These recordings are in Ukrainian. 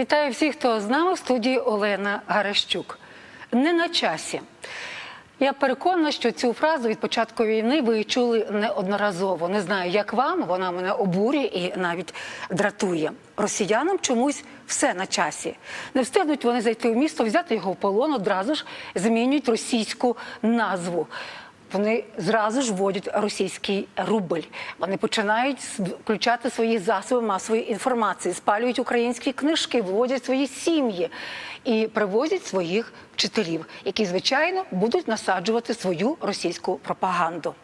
Вітаю всіх, хто з нами в студії Олена Гарещук. Не на часі. Я переконана, що цю фразу від початку війни ви чули неодноразово. Не знаю, як вам, вона мене обурює і навіть дратує. Росіянам чомусь все на часі. Не встигнуть вони зайти в місто, взяти його в полон, одразу ж змінюють російську назву. Вони зразу ж вводять російський рубль. Вони починають включати свої засоби масової інформації, спалюють українські книжки, вводять свої сім'ї і привозять своїх вчителів, які звичайно будуть насаджувати свою російську пропаганду.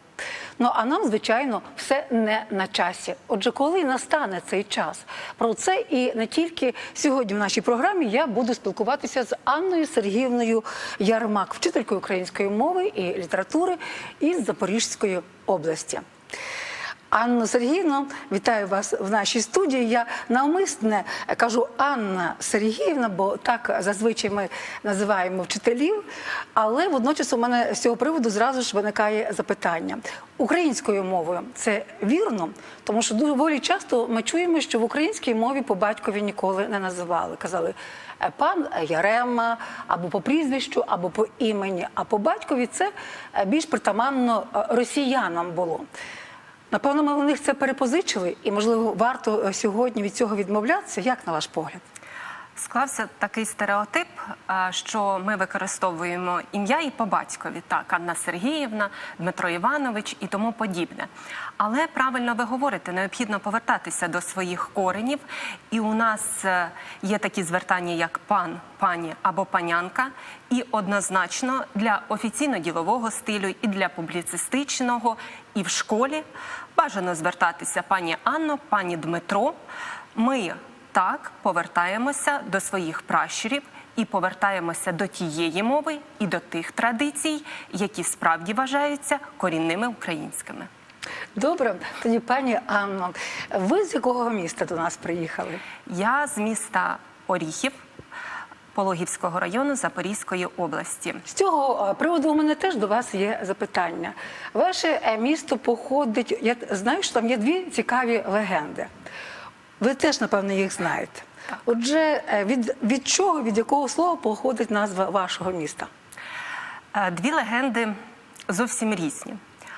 Ну а нам, звичайно, все не на часі. Отже, коли настане цей час, про це і не тільки сьогодні в нашій програмі я буду спілкуватися з Анною Сергіївною Ярмак, вчителькою української мови і літератури із Запорізької області. Анна Сергіївна, вітаю вас в нашій студії. Я навмисне кажу Анна Сергіївна, бо так зазвичай ми називаємо вчителів. Але водночас у мене з цього приводу зразу ж виникає запитання українською мовою. Це вірно, тому що доволі часто ми чуємо, що в українській мові по батькові ніколи не називали. Казали «Е, пан Ярема або по прізвищу, або по імені. А по батькові це е, більш притаманно е, росіянам було. Напевно, ми у них це перепозичили, і можливо варто е, сьогодні від цього відмовлятися. Як на ваш погляд? Склався такий стереотип, що ми використовуємо ім'я і по батькові, так, Анна Сергіївна, Дмитро Іванович і тому подібне. Але правильно ви говорите, необхідно повертатися до своїх коренів. І у нас е, є такі звертання, як пан, пані або панянка. І однозначно для офіційно-ділового стилю, і для публіцистичного, і в школі бажано звертатися пані Анно, пані Дмитро. Ми так повертаємося до своїх пращурів і повертаємося до тієї мови і до тих традицій, які справді вважаються корінними українськими. Добре, тоді пані Анно, ви з якого міста до нас приїхали? Я з міста Оріхів Пологівського району Запорізької області. З цього приводу у мене теж до вас є запитання. Ваше е, місто походить. Я знаю, що там є дві цікаві легенди. Ви теж, напевно, їх знаєте. Отже, е, від, від чого, від якого слова походить назва вашого міста? Е, Дві легенди зовсім різні.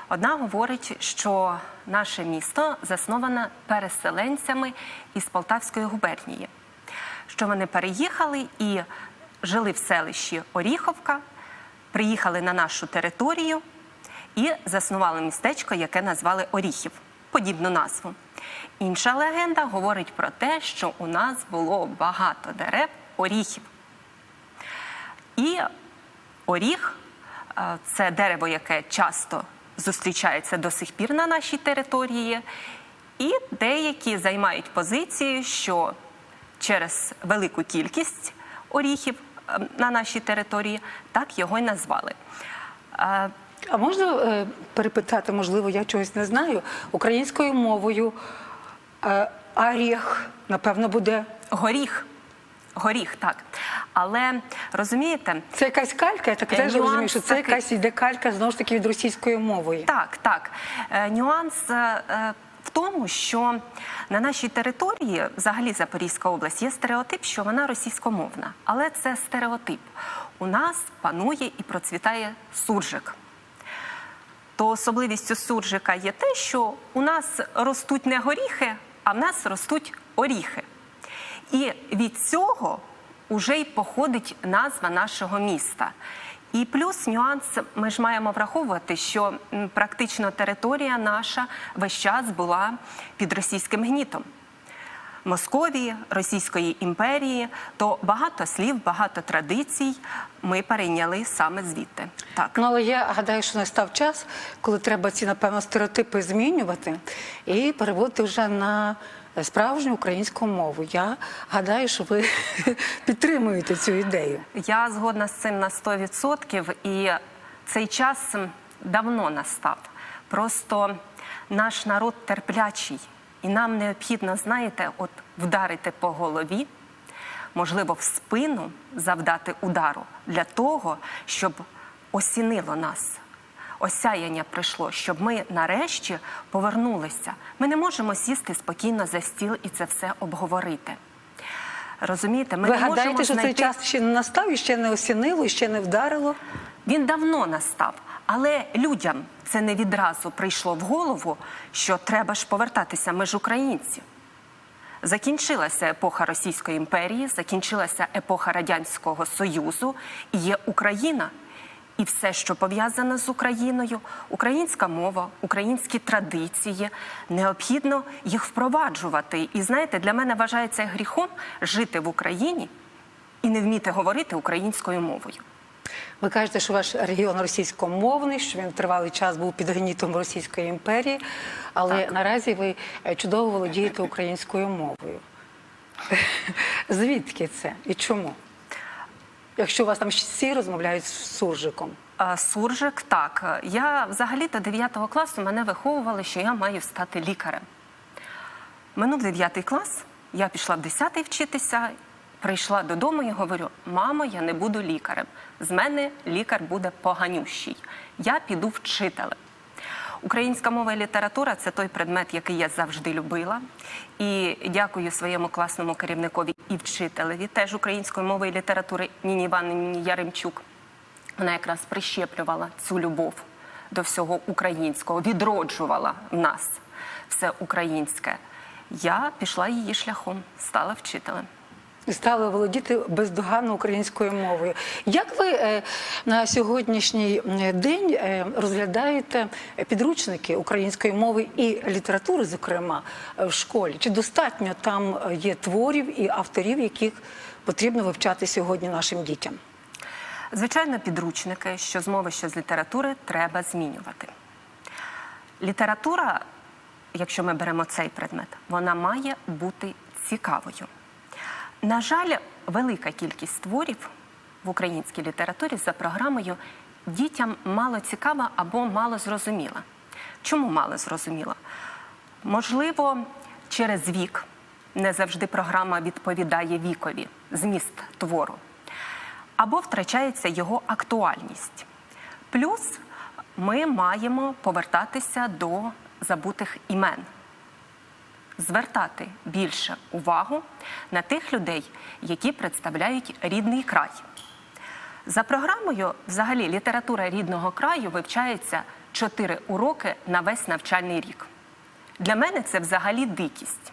Одна говорить, що наше місто засноване переселенцями із Полтавської губернії, що вони переїхали і жили в селищі Оріховка, приїхали на нашу територію і заснували містечко, яке назвали Оріхів, подібну назву. Інша легенда говорить про те, що у нас було багато дерев оріхів. І оріх е, це дерево, яке часто зустрічається до сих пір на нашій території, і деякі займають позицію, що через велику кількість оріхів е, на нашій території так його й назвали. А можна е, перепитати, можливо, я чогось не знаю. Українською мовою е, аріх, напевно, буде. Горіх. Горіх, так. Але розумієте, Це якась калька, я так теж розумію, що це такий. якась іде калька знову ж таки від російської мови. Так, так. Е, Нюанс е, е, в тому, що на нашій території, взагалі Запорізька область, є стереотип, що вона російськомовна. Але це стереотип. У нас панує і процвітає суржик. То особливістю суржика є те, що у нас ростуть не горіхи, а в нас ростуть оріхи. І від цього вже й походить назва нашого міста. І плюс нюанс, ми ж маємо враховувати, що практично територія наша весь час була під російським гнітом. Московії, Російської імперії, то багато слів, багато традицій ми перейняли саме звідти. Так. Ну, але я гадаю, що настав час, коли треба ці, напевно, стереотипи змінювати і переводити вже на справжню українську мову. Я гадаю, що ви підтримуєте цю ідею. Я згодна з цим на 100%, і цей час давно настав. Просто наш народ терплячий, і нам необхідно, знаєте, от вдарити по голові, можливо, в спину завдати удару для того, щоб осінило нас. Осяяння прийшло, щоб ми нарешті повернулися. Ми не можемо сісти спокійно за стіл і це все обговорити. Розумієте, ми Ви не гадаєте, можемо що цей час ще не настав і ще не осінило, і ще не вдарило? Він давно настав, але людям це не відразу прийшло в голову, що треба ж повертатися. Ми ж українці. Закінчилася епоха Російської імперії, закінчилася епоха Радянського Союзу, і є Україна. І все, що пов'язане з Україною, українська мова, українські традиції, необхідно їх впроваджувати. І знаєте, для мене вважається гріхом жити в Україні і не вміти говорити українською мовою. Ви кажете, що ваш регіон російськомовний, що він тривалий час був під гнітом Російської імперії, але наразі ви е, чудово володієте українською мовою. Звідки це і чому? Якщо у вас там всі розмовляють з суржиком. Суржик, так. Я взагалі до 9 класу мене виховували, що я маю стати лікарем. Минув 9 клас, я пішла в 10 вчитися, прийшла додому і говорю: мамо, я не буду лікарем. З мене лікар буде поганющий. Я піду вчителем. Українська мова і література це той предмет, який я завжди любила. І дякую своєму класному керівникові і вчителеві, теж української мови і літератури Ніні Іванівні Яремчук. Вона якраз прищеплювала цю любов до всього українського, відроджувала в нас все українське. Я пішла її шляхом, стала вчителем. Стали володіти бездоганно українською мовою. Як ви е, на сьогоднішній день е, розглядаєте підручники української мови і літератури, зокрема, е, в школі? Чи достатньо там є творів і авторів, яких потрібно вивчати сьогодні нашим дітям? Звичайно, підручники, що з мови, що з літератури, треба змінювати. Література, якщо ми беремо цей предмет, вона має бути цікавою. На жаль, велика кількість творів в українській літературі за програмою дітям мало цікава або мало зрозуміла. Чому мало зрозуміла? Можливо, через вік не завжди програма відповідає вікові, зміст твору або втрачається його актуальність. Плюс ми маємо повертатися до забутих імен, звертати більше увагу на тих людей, які представляють рідний край. За програмою, взагалі, література рідного краю вивчається 4 уроки на весь навчальний рік. Для мене це взагалі дикість,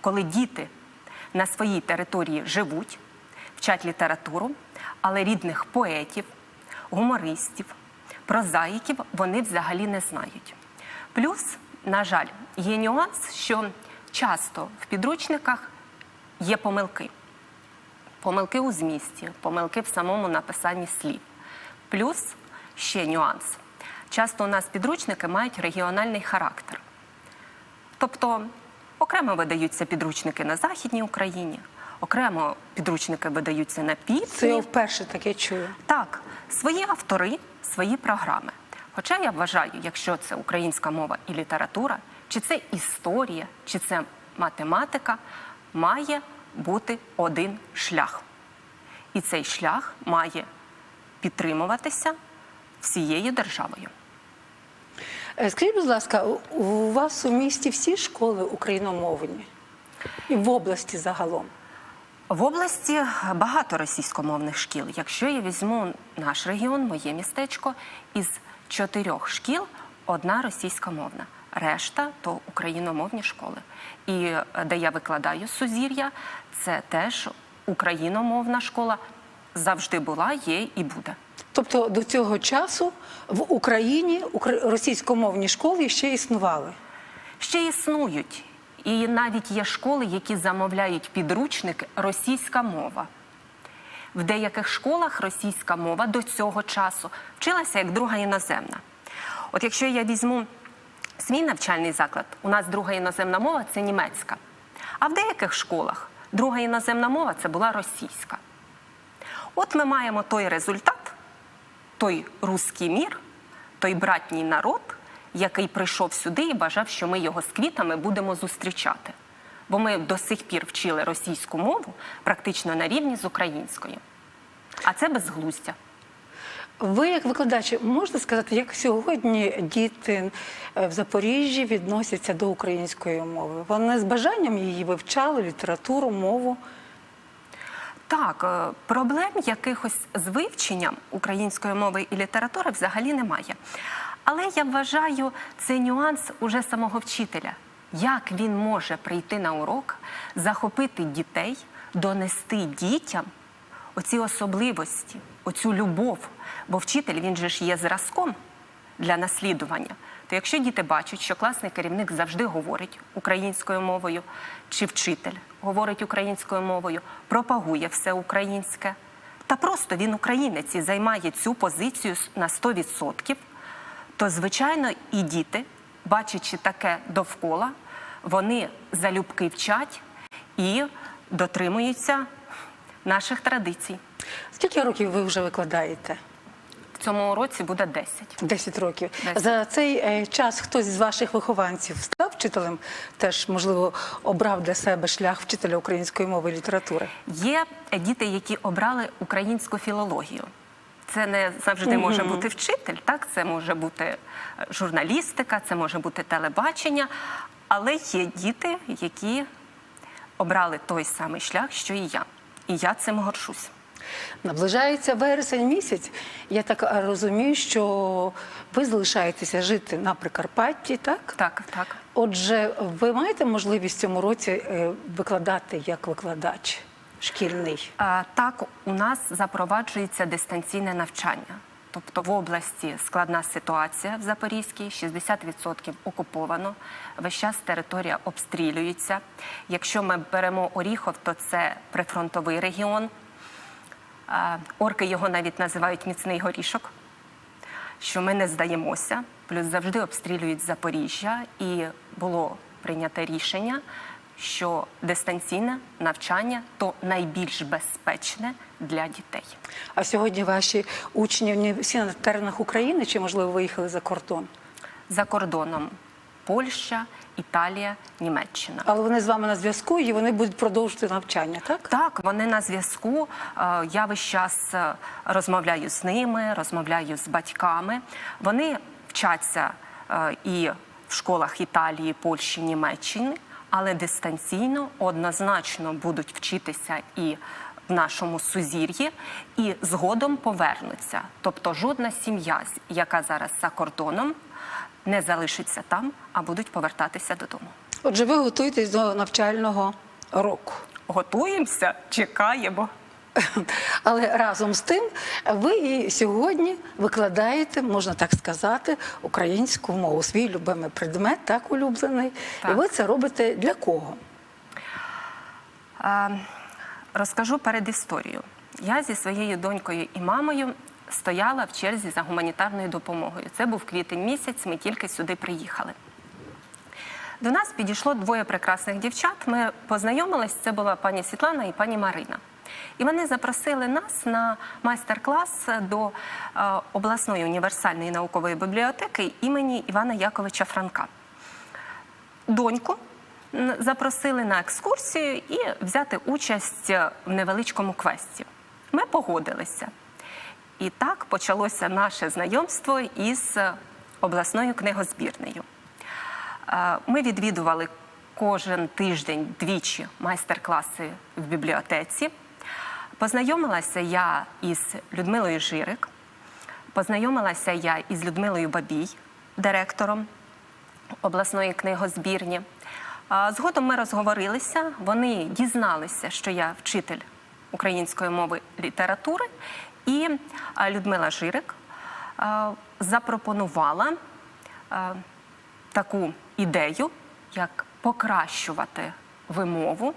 коли діти на своїй території живуть, вчать літературу, але рідних поетів, гумористів, прозаїків вони взагалі не знають. Плюс, на жаль, є нюанс, що часто в підручниках є помилки. Помилки у змісті, помилки в самому написанні слів. Плюс ще нюанс. Часто у нас підручники мають регіональний характер. Тобто окремо видаються підручники на Західній Україні, окремо підручники видаються на Це я вперше таке чую. Так, свої автори, свої програми. Хоча я вважаю, якщо це українська мова і література, чи це історія, чи це математика, має бути один шлях. І цей шлях має підтримуватися всією державою. Е, Скажіть, будь ласка, у- у вас у місті всі школи україномовні? І в області загалом? В області багато російськомовних шкіл. Якщо я візьму наш регіон, моє містечко, із чотирьох шкіл одна російськомовна, решта то україномовні школи. І е, де я викладаю сузір'я, це теж україномовна школа. Завжди була, є і буде. Тобто до цього часу в Україні укра- російськомовні школи ще існували. Ще існують. І навіть є школи, які замовляють підручники російська мова. В деяких школах російська мова до цього часу вчилася як друга іноземна. От якщо я візьму свій навчальний заклад, у нас друга іноземна мова це німецька. А в деяких школах друга іноземна мова це була російська. От ми маємо той результат, той руський мір, той братній народ, який прийшов сюди і бажав, що ми його з квітами будемо зустрічати. Бо ми до сих пір вчили російську мову практично на рівні з українською. А це безглуздя. Ви, як викладач, можете сказати, як сьогодні діти е, в Запоріжжі відносяться до української мови? Вони з бажанням її вивчали, літературу, мову. Так, е, проблем якихось з вивченням української мови і літератури взагалі немає. Але я вважаю цей нюанс уже самого вчителя. Як він може прийти на урок, захопити дітей, донести дітям оці особливості, оцю любов. Бо вчитель він же ж є зразком для наслідування. То якщо діти бачать, що класний керівник завжди говорить українською мовою, чи вчитель говорить українською мовою, пропагує все українське, та просто він українець і займає цю позицію на 100%, то звичайно і діти, бачачи таке довкола, вони залюбки вчать і дотримуються наших традицій. Скільки років ви вже викладаєте? В цьому році буде 10. 10 років. Десять. За цей е, час хтось з ваших вихованців став вчителем, теж можливо обрав для себе шлях вчителя української мови і літератури. Є діти, які обрали українську філологію. Це не завжди може бути вчитель, так це може бути е, журналістика, це може бути телебачення. Але є діти, які обрали той самий шлях, що і я. І я цим горжусь. Наближається вересень місяць. Я так е, розумію, що ви залишаєтеся жити на Прикарпатті, так? Так, так. Отже, ви маєте можливість цьому році е, викладати як викладач шкільний? А, Так, у нас запроваджується дистанційне навчання. Тобто в області складна ситуація в Запорізькій, 60% окуповано, весь час територія обстрілюється. Якщо ми беремо Оріхов, то це прифронтовий регіон. Орки його навіть називають міцний горішок, що ми не здаємося, плюс завжди обстрілюють Запоріжжя, і було прийнято рішення, що дистанційне навчання то найбільш безпечне для дітей. А сьогодні ваші учні всі на теренах України чи можливо виїхали за кордон? За кордоном Польща, Італія, Німеччина. Але вони з вами на зв'язку і вони будуть продовжувати навчання, так? Так, вони на зв'язку. Е, Я весь час е, розмовляю з ними, розмовляю з батьками. Вони вчаться е, і в школах Італії, Польщі, Німеччини, але дистанційно однозначно будуть вчитися і в нашому сузір'ї, і згодом повернуться. Тобто жодна сім'я, яка зараз за кордоном, не залишиться там, а будуть повертатися додому. Отже, ви готуєтесь до навчального року. Готуємося, чекаємо. Але разом з тим, ви і сьогодні викладаєте, можна так сказати, українську мову, свій любимий предмет, так улюблений. Так. І ви це робите для кого? Розкажу перед історією. Я зі своєю донькою і мамою стояла в черзі за гуманітарною допомогою. Це був квітень місяць, ми тільки сюди приїхали. До нас підійшло двоє прекрасних дівчат. Ми познайомились. Це була пані Світлана і пані Марина. І вони запросили нас на майстер-клас до е, обласної універсальної наукової бібліотеки імені Івана Яковича Франка доньку запросили на екскурсію і взяти участь в невеличкому квесті. Ми погодилися. І так почалося наше знайомство із обласною книгозбірнею. Е, Ми відвідували кожен тиждень двічі майстер-класи в бібліотеці. Познайомилася я із Людмилою Жирик, познайомилася я із Людмилою Бабій, директором обласної книгозбірні. Згодом ми розговорилися. Вони дізналися, що я вчитель української мови літератури, і Людмила Жирик запропонувала таку ідею, як покращувати вимову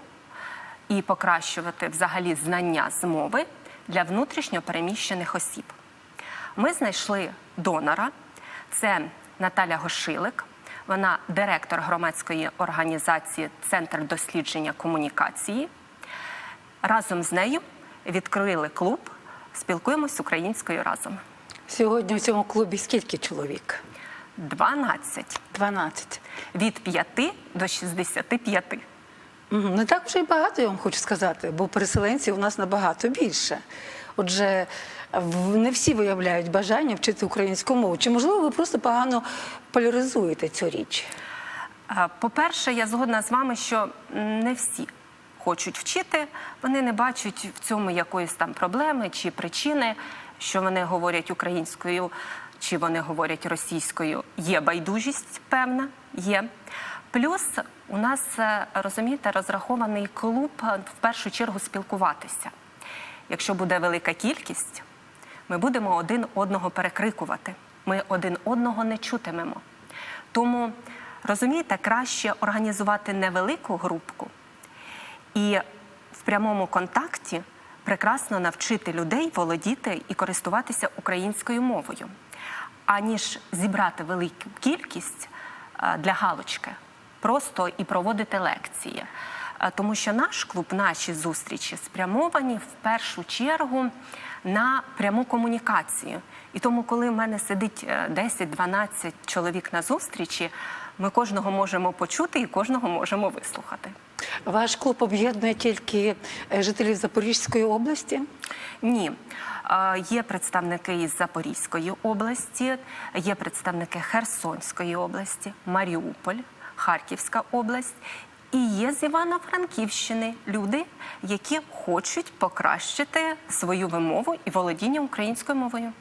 і покращувати взагалі знання з мови для внутрішньо переміщених осіб. Ми знайшли донора. Це Наталя Гошилик. Вона директор громадської організації Центр дослідження комунікації. Разом з нею відкрили клуб Спілкуємось українською разом. Сьогодні у цьому клубі скільки чоловік? 12 12. від 5 до 65. Не так вже й багато, я вам хочу сказати, бо переселенців у нас набагато більше. Отже, не всі виявляють бажання вчити українську мову. Чи можливо ви просто погано поляризуєте цю річ? По-перше, я згодна з вами, що не всі хочуть вчити, вони не бачать в цьому якоїсь там проблеми чи причини, що вони говорять українською чи вони говорять російською. Є байдужість певна, є. Плюс у нас, е, розумієте, розрахований клуб е, в першу чергу спілкуватися. Якщо буде велика кількість, ми будемо один одного перекрикувати. Ми один одного не чутимемо. Тому, розумієте, краще організувати невелику групку і в прямому контакті прекрасно навчити людей володіти і користуватися українською мовою, аніж зібрати велику кількість е, для галочки, просто і проводити лекції. Е, Тому що наш клуб, наші зустрічі спрямовані в першу чергу на пряму комунікацію. І тому, коли в мене сидить е, 10-12 чоловік на зустрічі, ми кожного можемо почути і кожного можемо вислухати. Ваш клуб об'єднує тільки е, жителів Запорізької області. Ні. Е, Є представники із Запорізької області, є представники Херсонської області, Маріуполь, Харківська область. І є з Івано-Франківщини люди, які хочуть покращити свою вимову і володіння українською мовою.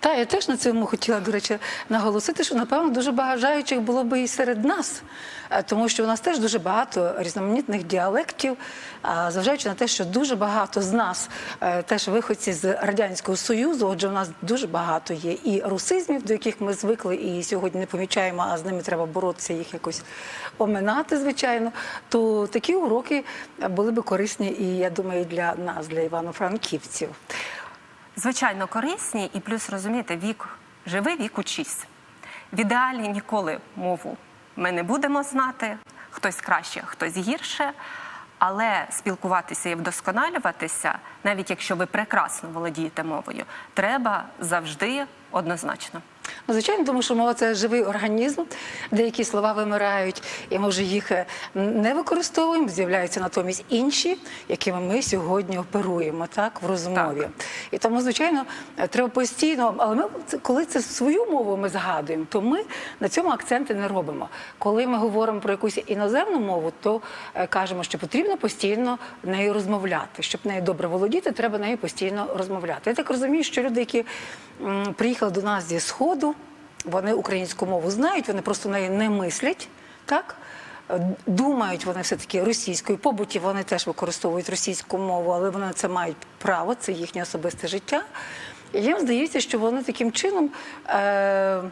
Та я теж на цьому хотіла, до речі, наголосити, що напевно дуже бажаючих було би і серед нас, Е, тому що у нас теж дуже багато різноманітних діалектів, зважаючи на те, що дуже багато з нас е, теж виходці з радянського союзу. Отже, у нас дуже багато є і русизмів, до яких ми звикли, і сьогодні не помічаємо, а з ними треба боротися, їх якось оминати, звичайно. То такі уроки були би корисні, і я думаю, для нас, для івано-франківців. Звичайно, корисні, і плюс розумієте, вік живи, вік учись. В ідеалі ніколи мову ми не будемо знати, хтось краще, хтось гірше. Але спілкуватися і вдосконалюватися, навіть якщо ви прекрасно володієте мовою, треба завжди однозначно. Ну, звичайно, тому що мова це живий організм. Деякі слова вимирають, і ми вже їх е, не використовуємо. З'являються натомість інші, якими ми сьогодні оперуємо так в розмові. Так. І тому, звичайно, е, треба постійно. Але ми коли це свою мову ми згадуємо, то ми на цьому акценти не робимо. Коли ми говоримо про якусь іноземну мову, то е, кажемо, що потрібно постійно нею розмовляти. Щоб нею добре володіти, треба нею постійно розмовляти. Я так розумію, що люди, які приїхали до нас зі сходу, вони українську мову знають, вони просто нею не мислять, так? Думають вони все-таки російською. Побуті вони теж використовують російську мову, але вони на це мають право, це їхнє особисте життя. І їм здається, що вони таким чином. Е-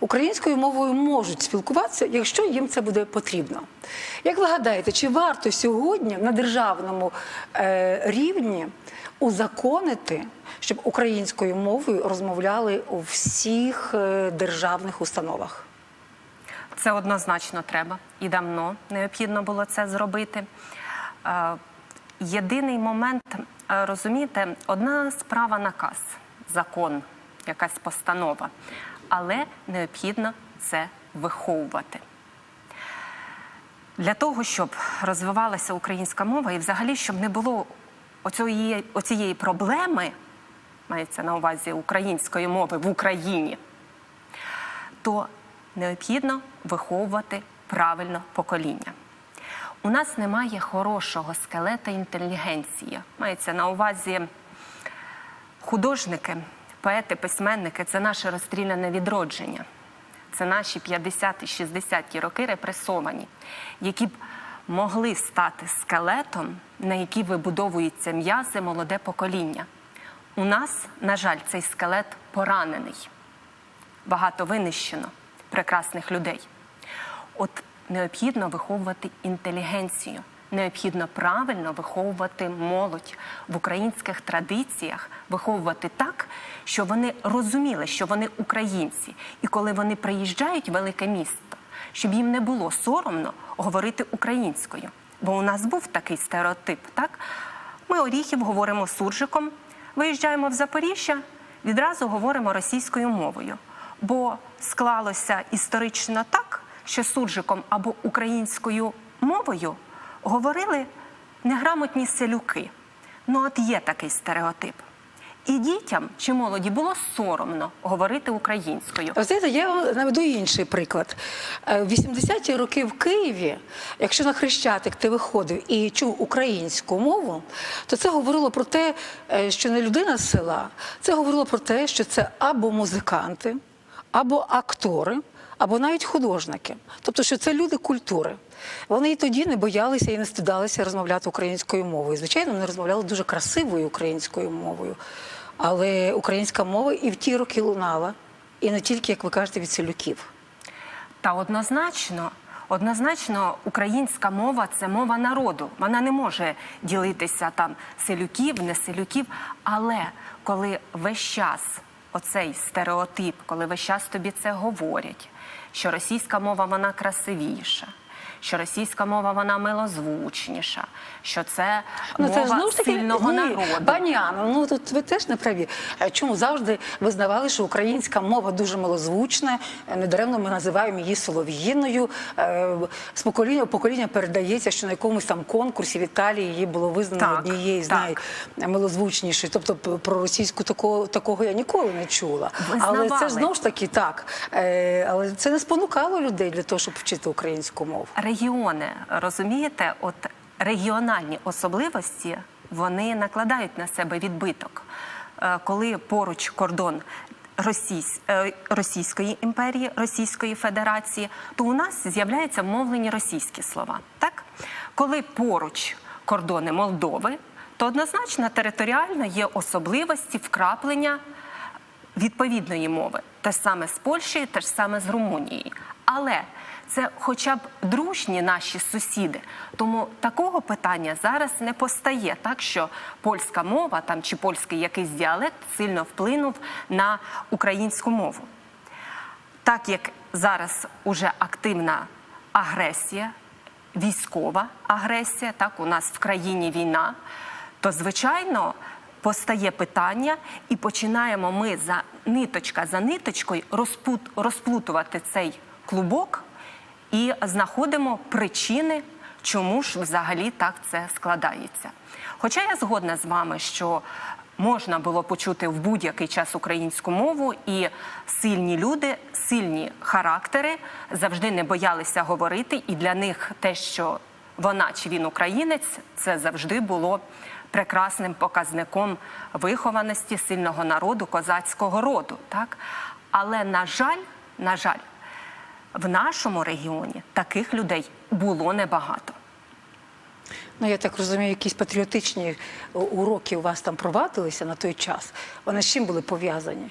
Українською мовою можуть спілкуватися, якщо їм це буде потрібно. Як ви гадаєте, чи варто сьогодні на державному е, рівні узаконити, щоб українською мовою розмовляли у всіх е, державних установах? Це однозначно треба і давно необхідно було це зробити. Е, Єдиний момент, е, розумієте, одна справа наказ, закон, якась постанова, але необхідно це виховувати. Для того, щоб розвивалася українська мова і взагалі, щоб не було оцієї, проблеми, мається на увазі української мови в Україні, то необхідно виховувати правильно покоління. У нас немає хорошого скелета інтелігенції. Мається на увазі художники, поети, письменники це наше розстріляне відродження. Це наші 50-60-ті роки репресовані, які б могли стати скелетом, на який вибудовується м'язи молоде покоління. У нас, на жаль, цей скелет поранений багато винищено прекрасних людей. От необхідно виховувати інтелігенцію, необхідно правильно виховувати молодь в українських традиціях, виховувати так, що вони розуміли, що вони українці, і коли вони приїжджають в велике місто, щоб їм не було соромно говорити українською. Бо у нас був такий стереотип, так? Ми оріхів говоримо суржиком, виїжджаємо в Запоріжжя, відразу говоримо російською мовою. Бо склалося історично так, що суржиком або українською мовою говорили неграмотні селюки. Ну, от є такий стереотип. І дітям чи молоді було соромно говорити українською. Знаєте, я наведу інший приклад. Е, В 80-ті роки в Києві, якщо на Хрещатик ти виходив і чув українську мову, то це говорило про те, е, що не людина з села, це говорило про те, що це або музиканти, або актори, або навіть художники. Тобто, що це люди культури. Вони і тоді не боялися і не стидалися розмовляти українською мовою. Звичайно, вони розмовляли дуже красивою українською мовою. Але українська мова і в ті роки лунала. І не тільки, як ви кажете, від селюків. Та однозначно, однозначно, українська мова це мова народу. Вона не може ділитися там селюків, не селюків. Але коли весь час оцей стереотип, коли весь час тобі це говорять, що російська мова вона красивіша. Що російська мова вона милозвучніша, що це мова сильного ні, народу. Пані Анно, ну тут ви теж не праві. Е, Чому завжди визнавали, що українська мова дуже милозвучна, е, недаремно ми називаємо її солов'їною. Е, З покоління в покоління передається, що на якомусь там конкурсі в Італії її було визнано Так, однією з так. наймилозвучнішою. Тобто про російську такого, такого я ніколи не чула. Але це ж знову ж таки так. Але це не спонукало людей для того, щоб вчити українську мову. Регіони, розумієте, от регіональні особливості вони накладають на себе відбиток. Е, Коли поруч кордон е, Російської імперії, Російської Федерації, то у нас з'являються мовлені російські слова. Так? Коли поруч кордони Молдови, то однозначно територіально є особливості вкраплення відповідної мови. Те ж саме з Польщею, те ж саме з Румунією. Але це хоча б дружні наші сусіди. Тому такого питання зараз не постає, так що польська мова там чи польський якийсь діалект сильно вплинув на українську мову. Так як зараз уже активна агресія, військова агресія, так у нас в країні війна, то звичайно постає питання, і починаємо ми за ниточка за ниточкою розпут, розплутувати цей клубок і знаходимо причини, чому ж взагалі так це складається. Хоча я згодна з вами, що можна було почути в будь-який час українську мову, і сильні люди, сильні характери завжди не боялися говорити, і для них те, що вона чи він українець, це завжди було прекрасним показником вихованості сильного народу, козацького роду. Так? Але, на жаль, на жаль, в нашому регіоні таких людей було небагато. Ну, я так розумію, якісь патріотичні е, уроки у вас там провадилися на той час. Вони з чим були пов'язані?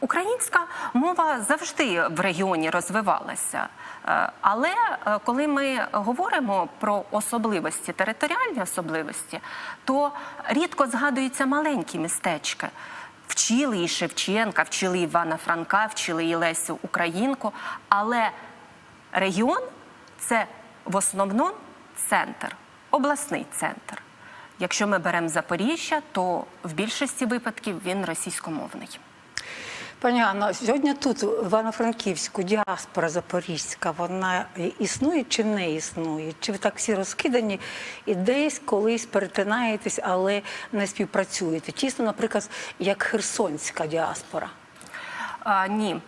Українська мова завжди в регіоні розвивалася. Е, Але е, коли ми говоримо про особливості, територіальні особливості, то рідко згадуються маленькі містечка. Вчили і Шевченка, вчили Івана Франка, вчили і Лесю Українку. Але регіон це в основному центр, обласний центр. Якщо ми беремо Запоріжжя, то в більшості випадків він російськомовний. Пані Анна, сьогодні тут, в Івано-Франківську, діаспора запорізька, вона існує чи не існує? Чи ви так всі розкидані і десь колись перетинаєтесь, але не співпрацюєте? Тісно, наприклад, як херсонська діаспора. А, ні,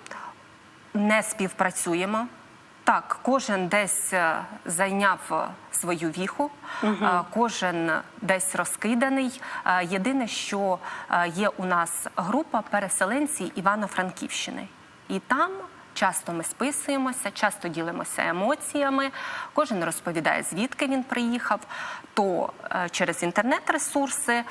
не співпрацюємо. Так, кожен десь е, зайняв е, свою віху, е, кожен десь розкиданий. Єдине, що є у нас група переселенці Івано-Франківщини, і там. Часто ми списуємося, часто ділимося емоціями. Кожен розповідає, звідки він приїхав. То е, через інтернет-ресурси е,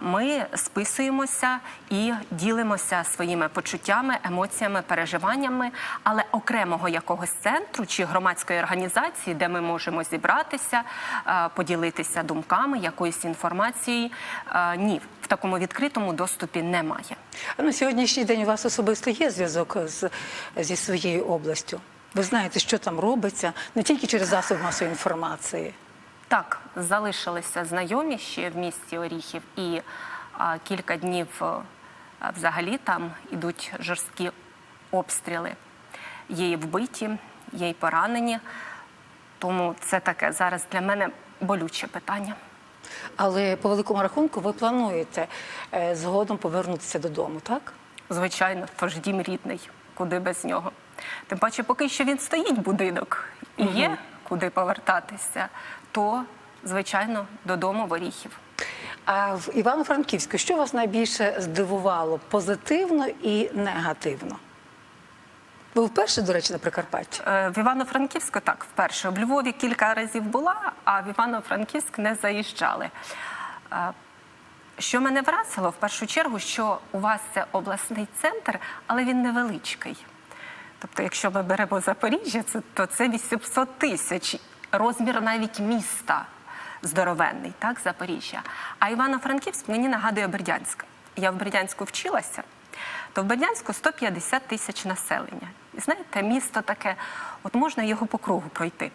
ми списуємося і ділимося своїми почуттями, емоціями, переживаннями. Але окремого якогось центру чи громадської організації, де ми можемо зібратися, е, поділитися думками, якоюсь інформацією, ні, в такому відкритому доступі немає. На сьогоднішній день у вас особисто є зв'язок з, зі своєю областю? Ви знаєте, що там робиться, не тільки через засоби масової інформації. Так, залишилися знайомі ще в місті Оріхів, і а, кілька днів а, взагалі там ідуть жорсткі обстріли. Є і вбиті, є і поранені. Тому це таке зараз для мене болюче питання. Але по великому рахунку ви плануєте е, згодом повернутися додому, так? Звичайно, ж дім рідний, куди без нього. Тим паче, поки що він стоїть будинок і є куди повертатися, то звичайно додому в Оріхів. А в Івано-Франківську що вас найбільше здивувало позитивно і негативно? Ви вперше, до речі, на Прикарпатті? Е, В Івано-Франківську так вперше. В Львові кілька разів була, а в Івано-Франківськ не заїжджали. Е, Що мене вразило в першу чергу, що у вас це обласний центр, але він невеличкий. Тобто, якщо ми беремо Запоріжжя, то це 800 тисяч, розмір навіть міста здоровенний, так, Запоріжжя. А Івано-Франківськ мені нагадує Бердянськ. Я в Бердянську вчилася, то в Бердянську 150 тисяч населення. І знаєте, місто таке, от можна його по кругу пройти.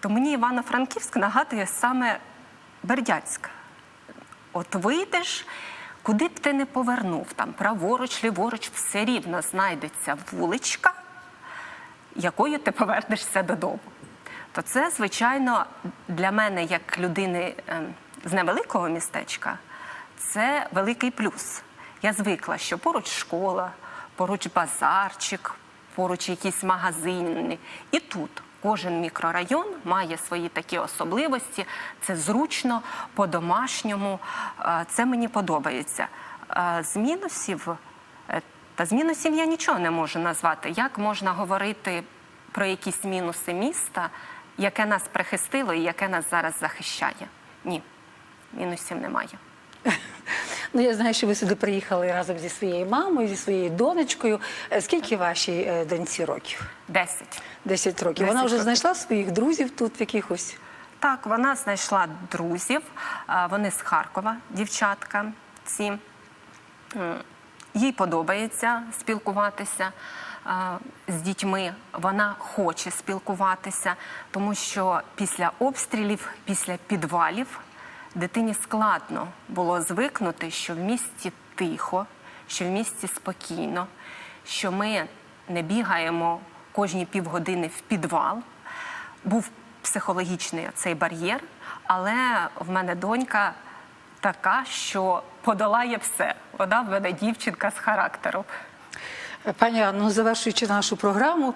То мені Івано-Франківськ нагадує саме Бердянськ. От вийдеш, куди б ти не повернув, там праворуч, ліворуч, все рівно знайдеться вуличка, якою ти повернешся додому. То це, звичайно, для мене, як людини ем, з невеликого містечка, це великий плюс. Я звикла, що поруч школа, поруч базарчик, поруч якісь магазини. І тут кожен мікрорайон має свої такі особливості. Це зручно, по-домашньому. Е, Це мені подобається. Е, З мінусів е, та з мінусів я нічого не можу назвати. Як можна говорити про якісь мінуси міста, яке нас прихистило і яке нас зараз захищає? Ні, мінусів немає. Ну, я знаю, що ви сюди приїхали разом зі своєю мамою, зі своєю донечкою. Е, Скільки вашій е, доньці років? Десять. Десять років. Вона вже років. знайшла своїх друзів тут якихось. Так, вона знайшла друзів. Вони з Харкова, дівчатка. Ці їй подобається спілкуватися з дітьми. Вона хоче спілкуватися, тому що після обстрілів, після підвалів дитині складно було звикнути, що в місті тихо, що в місті спокійно, що ми не бігаємо кожні півгодини в підвал. Був психологічний цей бар'єр, але в мене донька така, що подолає все. Вона в мене дівчинка з характером. Пані Анно, завершуючи нашу програму,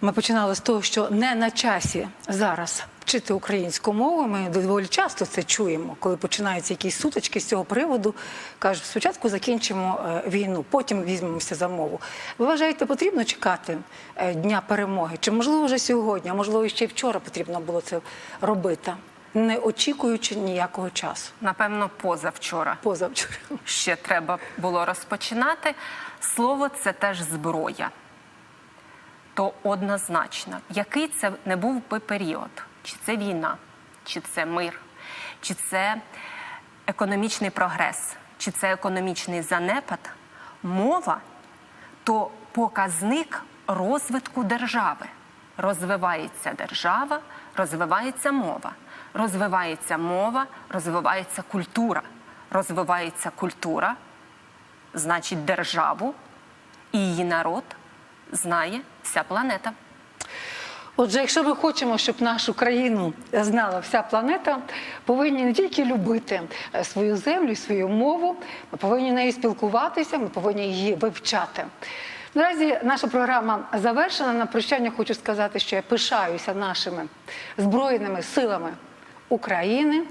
ми починали з того, що не на часі зараз вчити українську мову. Ми доволі часто це чуємо, коли починаються якісь сутички з цього приводу. Кажуть, спочатку закінчимо е, війну, потім візьмемося за мову. Ви вважаєте, потрібно чекати е, дня перемоги? Чи можливо вже сьогодні, а можливо ще й вчора потрібно було це робити, не очікуючи ніякого часу? Напевно, позавчора Позавчора. ще треба було розпочинати. Слово це теж зброя. То однозначно, який це не був би період, чи це війна, чи це мир, чи це економічний прогрес, чи це економічний занепад, мова то показник розвитку держави. Розвивається держава, розвивається мова. Розвивається мова, розвивається культура. Розвивається культура, значить державу і її народ знає вся планета. Отже, якщо ми хочемо, щоб нашу країну знала вся планета, повинні не тільки любити е, свою землю, свою мову, ми повинні нею спілкуватися, ми повинні її вивчати. Наразі наша програма завершена. На прощання хочу сказати, що я пишаюся нашими збройними силами України.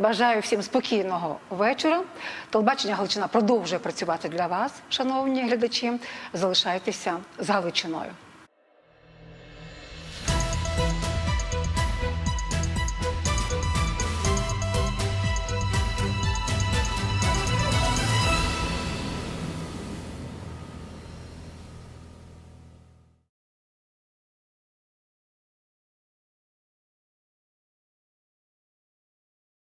Бажаю всім спокійного вечора. Телебачення Галичина продовжує працювати для вас, шановні глядачі. Залишайтеся з Галичиною.